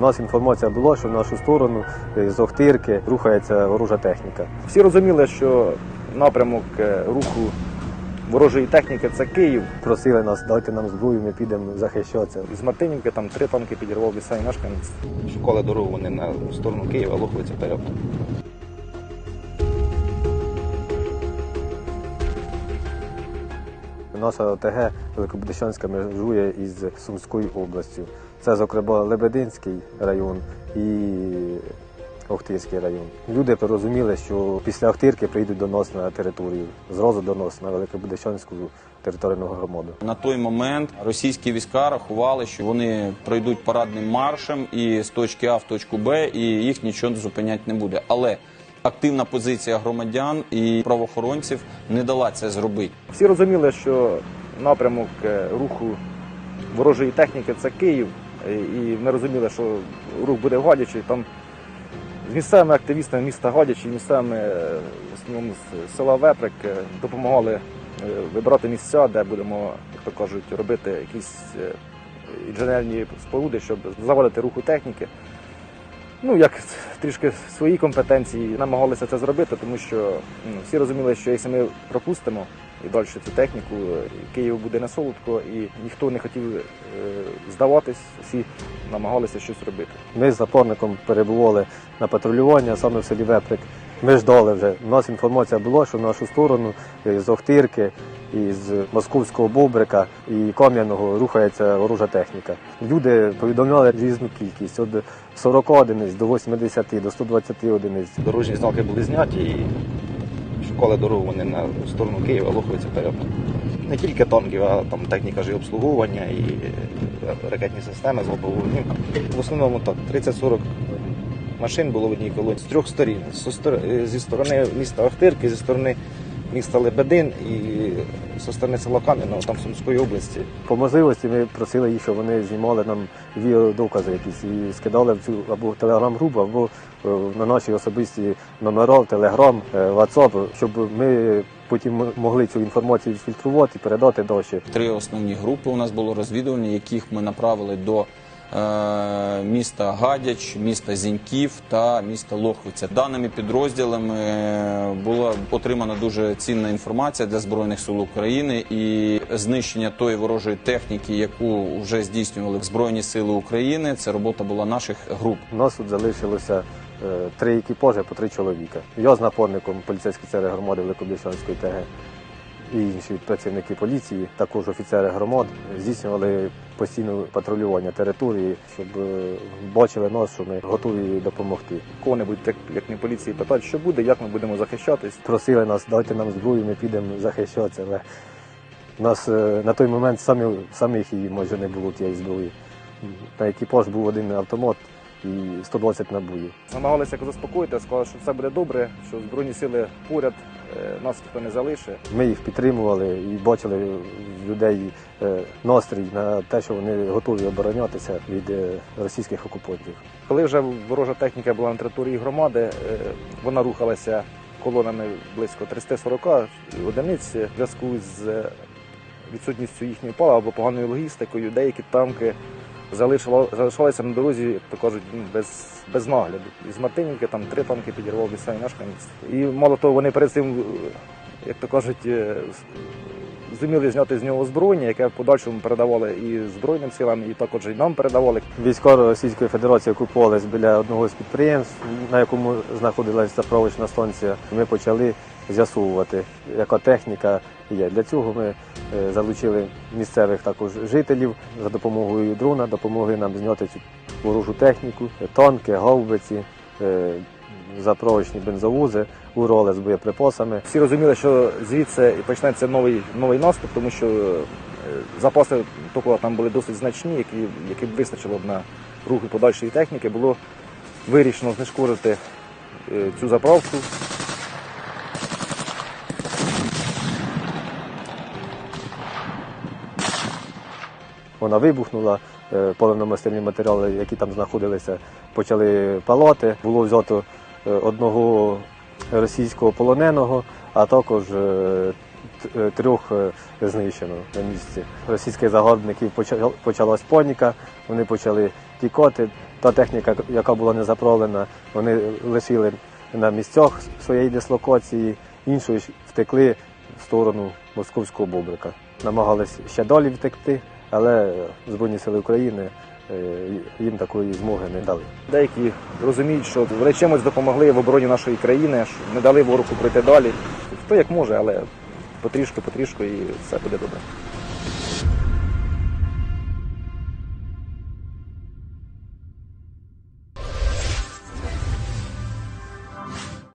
У нас інформація була, що в нашу сторону е, з Охтирки рухається ворожа техніка. Всі розуміли, що напрямок е, руху ворожої техніки це Київ. Просили нас дайте нам зброю, ми підемо захищатися. З Мартинівки там три танки підірвав місцевий мешканець. Шукали дорогу вони на сторону Києва, Лоховиця вперед. Наша ОТГ Великобудищанська межує із Сумською областю. Це, зокрема, Лебединський район і Охтирський район. Люди порозуміли, що після Охтирки прийдуть до нас на територію, зразу до нас на Великобудищанську територіальну громаду. На той момент російські війська рахували, що вони пройдуть парадним маршем і з точки А в точку Б, і їх нічого зупиняти не буде. Але активна позиція громадян і правоохоронців не дала це зробити. Всі розуміли, що напрямок е, руху ворожої техніки це Київ. Е, І ми розуміли, що рух буде в Гадячі. Там з місцевими активістами міста Гадячі, місцевими е, в основному з села Веприк е, допомагали вибрати місця, де будемо, як то кажуть, робити якісь е, інженерні споруди, щоб заводити руху техніки. Ну, як трішки свої компетенції намагалися це зробити, тому що ну, всі розуміли, що якщо ми пропустимо і далі цю техніку, е, Києву буде не солодко, і ніхто не хотів е, здаватись, всі намагалися щось робити. Ми з запорником перебували на патрулювання саме в селі Веприк. Ми ждали вже. У нас інформація була, що в нашу сторону е, з Охтирки, і з московського Бобрика і Кам'яного рухається ворожа техніка. Люди повідомляли різну кількість від 40 одиниць до 80, до 120 одиниць. Дорожні знаки були зняті і шукали дорогу вони на сторону Києва, Лоховиця вперед. Не тільки танків, а там техніка ж і обслуговування і е, ракетні системи з вогню. В основному так, 30-40 машин було в одній колоні з трьох сторін. Зі стор- Зі сторони міста Охтирки, зі сторони міста Лебедин і зі сторони села Кам'яного, там Сумської області. По можливості ми просили їх, щоб вони знімали нам відеодокази якісь і скидали в цю або телеграм-групу, або е, на наші особисті номера, в телеграм, е, WhatsApp, щоб ми потім могли цю інформацію фільтрувати передати далі. Три основні групи у нас було розвідувальні, яких ми направили до е, міста Гадяч, міста Зіньків та міста Лохвиця. Даними підрозділами е, була отримана дуже цінна інформація для збройних сил України і знищення тої ворожої техніки, яку вже здійснювали збройні сили України. Це робота була наших груп. У нас тут залишилося е, три екіпажі по три чоловіка. Я з напорником поліцейської цери громади Великобільшанської ТГ і інші працівники поліції, також офіцери громад, здійснювали постійне патрулювання території, щоб е, бачили нас, що ми готові допомогти. Кого-небудь, як, як не поліції, питають, що буде, як ми будемо захищатись. Просили нас, дайте нам зброю, ми підемо захищатися. Але у нас е, на той момент самі, самих її майже не було тієї зброї. На екіпаж був один автомат і 120 набоїв. Намагалися заспокоїти, сказали, що все буде добре, що Збройні сили поряд, е, нас ніхто не залишить. Ми їх підтримували і бачили в людей е, настрій на те, що вони готові оборонятися від е, російських окупантів. Коли вже ворожа техніка була на території громади, вона рухалася колонами близько 340 одиниць в зв'язку з відсутністю їхньої пала або поганою логістикою. Деякі танки залишало- залишалися на дорозі, кажуть, ну, без, без нагляду. Із Мартинівки там три танки підірвав місцевий мешканець. І мало того, вони перед цим, е, як то кажуть, е, зуміли зняти з нього озброєння, яке в подальшому передавали і Збройним силам, і також і нам передавали. Війська Російської Федерації окупувались біля одного з підприємств, на якому знаходилася заправочна станція. Ми почали з'ясовувати, яка техніка є. Для цього ми залучили місцевих також жителів за допомогою дрона, допомогли нам зняти цю ворожу техніку, танки, гаубиці, е, заправочні бензовози, уроли з боєприпасами. Всі розуміли, що звідси почнеться новий, новий наступ, тому що е, запаси топливо там були досить значні, які, які б вистачило б на рухи подальшої техніки. Було вирішено знешкодити е, цю заправку. Вона вибухнула, е, паливно-мастильні матеріали, які там знаходилися, почали палати. Було взято е, одного російського полоненого, а також е, трьох знищено на місці. Російських загарбників поча- почалась паніка, вони почали тікати. та техніка, яка була не заправлена, вони лишили на місцях своєї дислокації, інші втекли в сторону московського бобрика. Намагались ще далі втекти, але Збройні сили України е, їм такої змоги не дали. Деякі розуміють, що чимось допомогли в обороні нашої країни, що не дали ворогу пройти далі. Хто як може, але потрішку, потрішку і все буде добре.